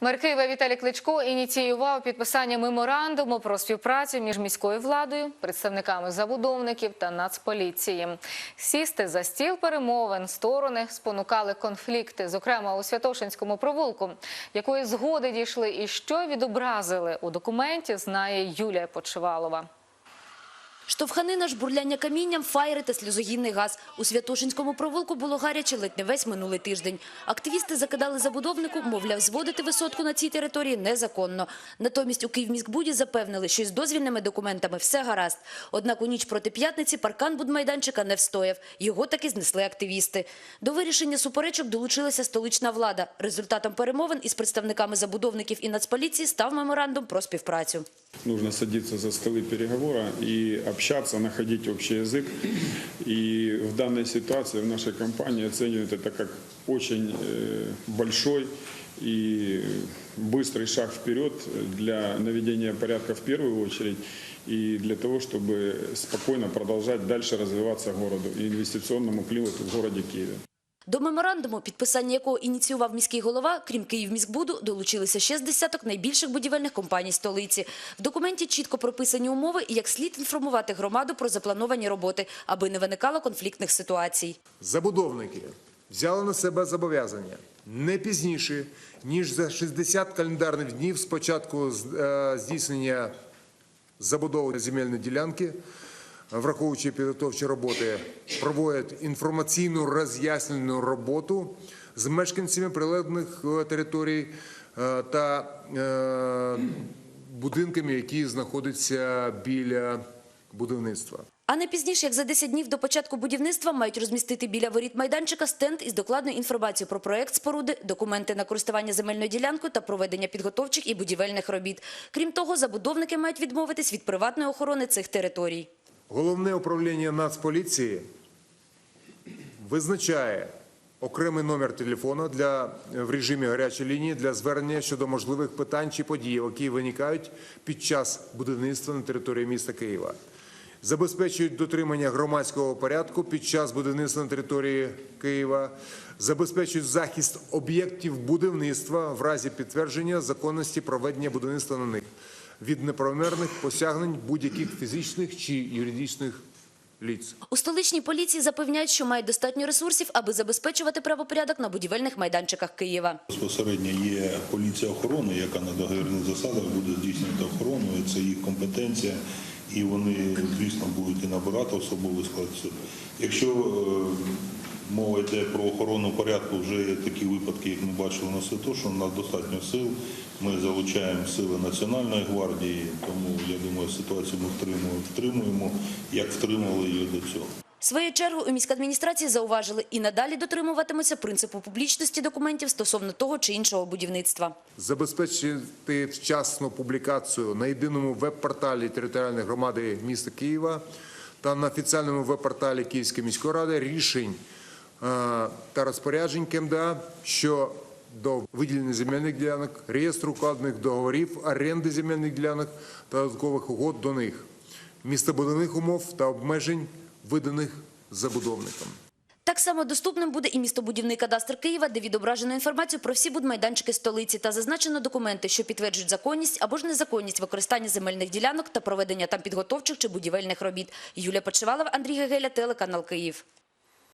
Мер Києва Віталій Кличко ініціював підписання меморандуму про співпрацю між міською владою, представниками забудовників та нацполіції. Сісти за стіл перемовин сторони спонукали конфлікти, зокрема у Святошинському провулку. Якої згоди дійшли і що відобразили у документі, знає Юлія Почивалова. Штовханина, жбурляння камінням, фаєри та сльозогінний газ. У Святошинському провулку було гаряче ледь не весь минулий тиждень. Активісти закидали забудовнику, мовляв, зводити висотку на цій території незаконно. Натомість у Київміськбуді запевнили, що з дозвільними документами все гаразд. Однак у ніч проти п'ятниці паркан будмайданчика не встояв. Його таки знесли активісти. До вирішення суперечок долучилася столична влада. Результатом перемовин із представниками забудовників і нацполіції став меморандум про співпрацю. Нужно садиться за столы переговора и общаться, находить общий язык. И в данной ситуации в нашей компании оценивают это как очень э, большой и быстрый шаг вперед для наведения порядка в первую очередь и для того, чтобы спокойно продолжать дальше развиваться городу и инвестиционному климату в городе Киеве. До меморандуму, підписання якого ініціював міський голова, крім Київміськбуду, долучилися ще з десяток найбільших будівельних компаній столиці. В документі чітко прописані умови і як слід інформувати громаду про заплановані роботи, аби не виникало конфліктних ситуацій. Забудовники взяли на себе зобов'язання не пізніше, ніж за 60 календарних днів з початку е, здійснення забудови земельної ділянки, враховуючи підготовчі роботи, проводять інформаційну роз'яснювальну роботу з мешканцями прилеглих е, територій е, та е, будинками, які знаходяться біля будівництва. А не пізніше, як за 10 днів до початку будівництва, мають розмістити біля воріт майданчика стенд із докладною інформацією про проект споруди, документи на користування земельною ділянкою та проведення підготовчих і будівельних робіт. Крім того, забудовники мають відмовитись від приватної охорони цих територій. Головне управління Нацполіції визначає окремий номер телефону для, в режимі гарячої лінії для звернення щодо можливих питань чи подій, які виникають під час будівництва на території міста Києва. Забезпечують дотримання громадського порядку під час будівництва на території Києва, забезпечують захист об'єктів будівництва в разі підтвердження законності проведення будівництва на них від неправомірних посягнень будь-яких фізичних чи юридичних лиц. У столичній поліції запевняють, що мають достатньо ресурсів, аби забезпечувати правопорядок на будівельних майданчиках Києва. Безпосередньо є поліція охорони, яка на договірних засадах буде здійснювати охорону, це їх компетенція, і вони, звісно, будуть і набирати особовий склад. Якщо е, мова йде про охорону порядку, вже є такі випадки, як ми бачили на Святошу, у нас достатньо сил. Ми залучаємо сили Національної гвардії, тому я думаю, ситуацію ми втримуємо, втримуємо, як втримували її до цього. Своєю чергою у міськадміністрації зауважили і надалі дотримуватимуться принципу публічності документів стосовно того чи іншого будівництва. Забезпечити вчасну публікацію на єдиному веб-порталі територіальної громади міста Києва та на офіціальному веб-порталі Київської міської ради рішень та розпоряджень КМДА, що до виділення земельних ділянок, реєстру укладених договорів, оренди земельних ділянок та додаткових угод до них, містобудівних умов та обмежень, виданих забудовником. Так само доступним буде і містобудівний кадастр Києва, де відображено інформацію про всі будмайданчики столиці та зазначено документи, що підтверджують законність або ж незаконність використання земельних ділянок та проведення там підготовчих чи будівельних робіт. Юлія Почивалова, Андрій Гегеля, телеканал Київ.